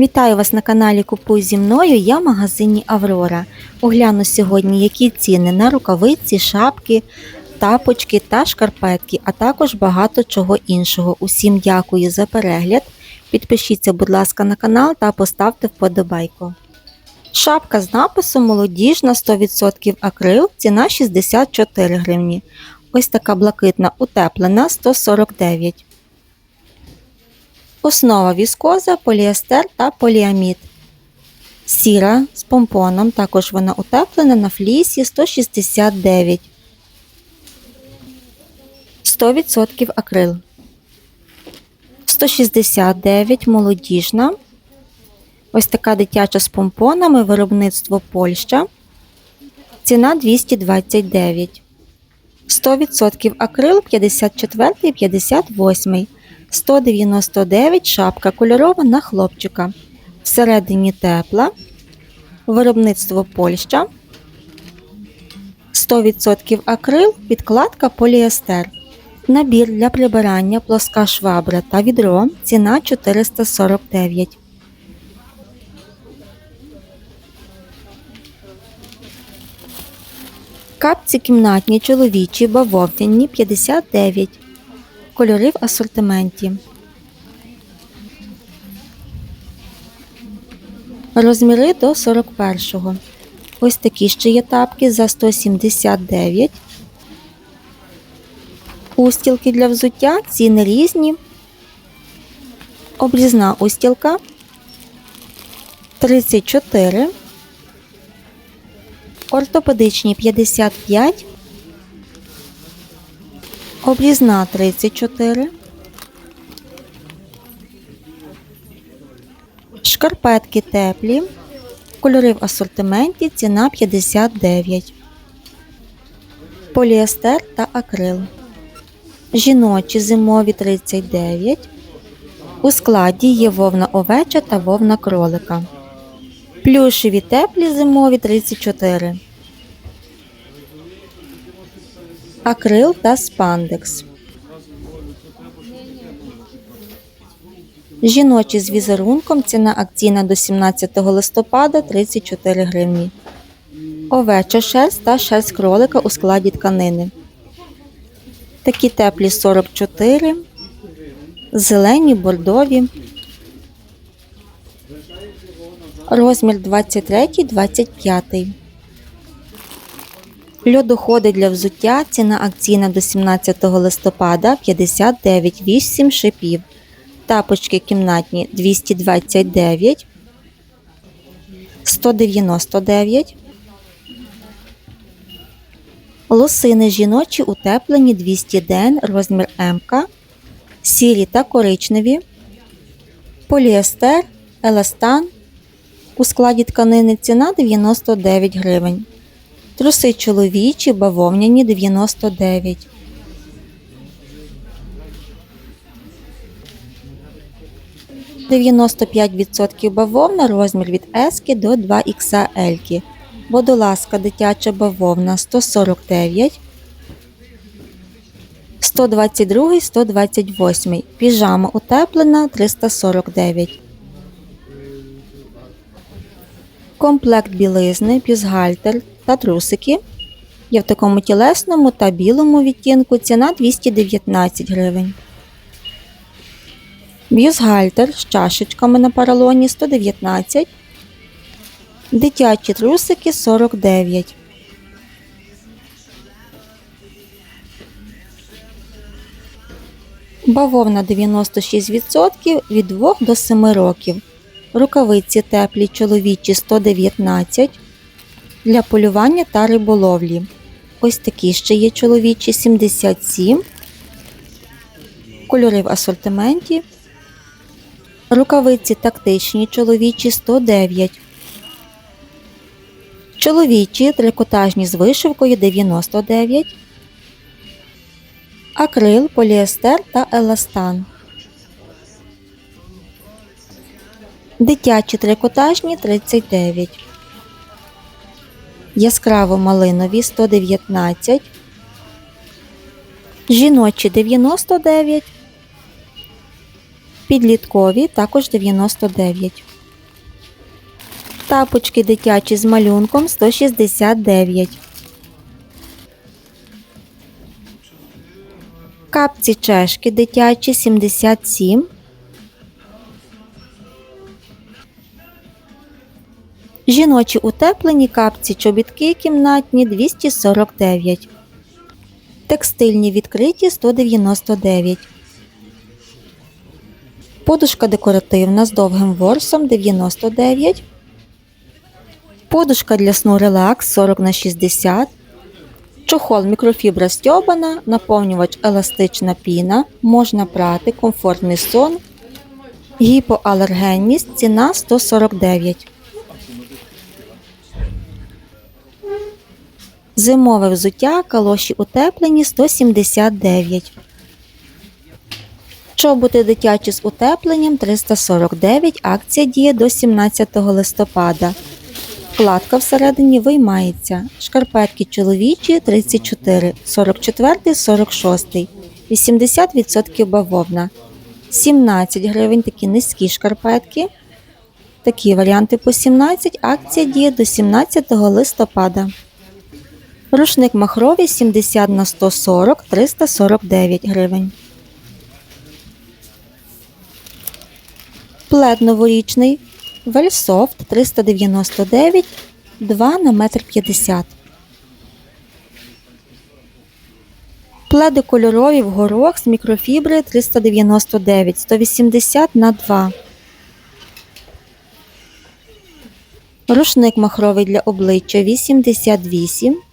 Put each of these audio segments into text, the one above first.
Вітаю вас на каналі Купуй зі мною. Я в магазині Аврора. Огляну сьогодні, які ціни на рукавиці, шапки, тапочки та шкарпетки, а також багато чого іншого. Усім дякую за перегляд. Підпишіться, будь ласка, на канал та поставте вподобайку. Шапка з написом молодіжна 100% акрил, ціна 64 гривні. Ось така блакитна утеплена 149 Основа віскоза, поліестер та поліамід. Сіра з помпоном, також вона утеплена на флісі 169. 100% акрил. 169 молодіжна. Ось така дитяча з помпонами, виробництво Польща. Ціна 229. 100% акрил 54 58. 199 шапка кольорова на хлопчика. Всередині тепла. Виробництво Польща. 100% акрил, підкладка поліестер. Набір для прибирання плоска швабра та відро. Ціна 449. Капці кімнатні чоловічі бавовняні 59. Кольори в асортименті. Розміри до 41-го. Ось такі ще є тапки за 179. Устілки для взуття, ціни різні. Обрізна устілка 34. Ортопедичні 55. Обрізна 34. Шкарпетки теплі. Кольори в асортименті. Ціна 59. Поліестер та акрил. Жіночі зимові 39. У складі є вовна овеча та вовна кролика. Плюшеві теплі зимові 34. Акрил та спандекс. Жіночі з візерунком ціна акційна до 17 листопада 34 гривні. Овеча шерсть та шерсть кролика у складі тканини. Такі теплі 44. Зелені, бордові. Розмір 23-25. Льодоходи для взуття. Ціна акційна до 17 листопада 59,8 шипів. Тапочки кімнатні 229, 199. Лосини жіночі утеплені 200 ден, розмір М. Сірі та коричневі. Поліестер, еластан. У складі тканини ціна 99 гривень. Труси чоловічі, бавовняні 99. «95% бавовна розмір від S до 2XL. Водолазка дитяча бавовна 149. 122, 128. Піжама утеплена 349. Комплект білизни, бюстгальтер та трусики. Є в такому тілесному та білому відтінку. Ціна 219 гривень. Бюстгальтер з чашечками на поролоні 119. Дитячі трусики 49. Бавовна 96% від 2 до 7 років. Рукавиці теплі чоловічі 119 для полювання та риболовлі. Ось такі ще є чоловічі 77. Кольори в асортименті. Рукавиці тактичні чоловічі 109. Чоловічі трикотажні з вишивкою 99. Акрил, поліестер та еластан. Дитячі трикотажні 39. Яскраво малинові 119. Жіночі 99. Підліткові також 99. Тапочки дитячі з малюнком 169. Капці чешки дитячі 77. Жіночі утеплені капці чобітки кімнатні 249. Текстильні відкриті 199. Подушка декоративна з довгим ворсом 99. Подушка для сну релакс 40 на 60. Чохол мікрофібра стьобана, наповнювач еластична піна, можна прати, комфортний сон, гіпоалергенність, ціна 149. Зимове взуття, калоші утеплені 179. Чоботи дитячі з утепленням 349. Акція діє до 17 листопада. Вкладка всередині виймається. Шкарпетки чоловічі 34, 44, 46, 80% бавовна. 17 гривень такі низькі шкарпетки. Такі варіанти по 17. Акція діє до 17 листопада. Рушник махровий 70 на 140 349 гривень. Плед новорічний Вельсофт 399 2 на 1,50 м. Пледи кольорові в горох з мікрофібри 399 180 на 2. Рушник махровий для обличчя 88.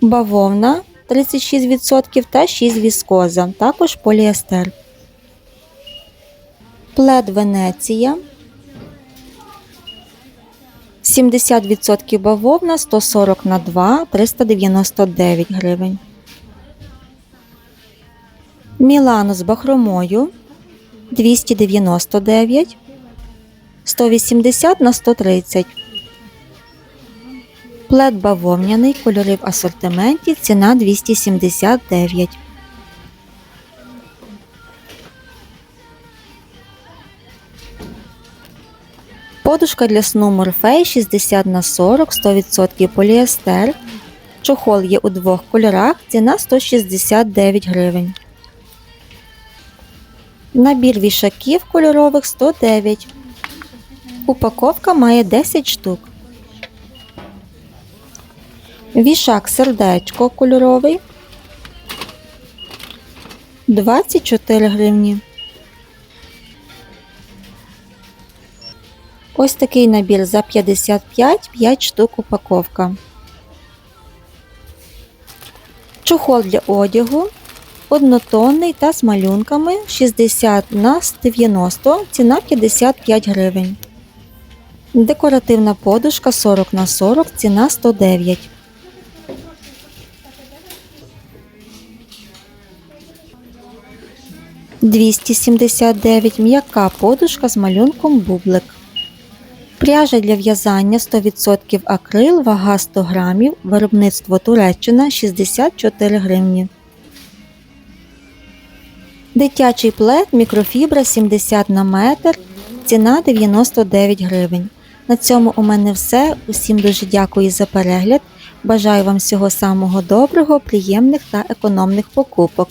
Бавовна 36% та 6 віскоза, також поліестер. Плед Венеція 70% бавовна 140 на 2 399 гривень. Мілано з бахромою 299 180 на 130 Плед бавовняний, кольори в асортименті, ціна 279. Подушка для сну Morphe 60 на 40 100% поліестер. Чохол є у двох кольорах, ціна 169 гривень. Набір вішаків кольорових 109. Упаковка має 10 штук. Вішак сердечко кольоровий 24 гривні. Ось такий набір за 55 5 штук упаковка. Чохол для одягу однотонний та з малюнками 60 на 90, ціна 55 гривень. Декоративна подушка 40 на 40, ціна 109. Двісті сімдесят дев'ять м'яка подушка з малюнком бублик. Пряжа для в'язання 100% акрил, вага 100 грамів, виробництво Туреччина 64 гривні. Дитячий плед мікрофібра 70 на метр, ціна 99 гривень. На цьому у мене все. Усім дуже дякую за перегляд. Бажаю вам всього самого доброго, приємних та економних покупок.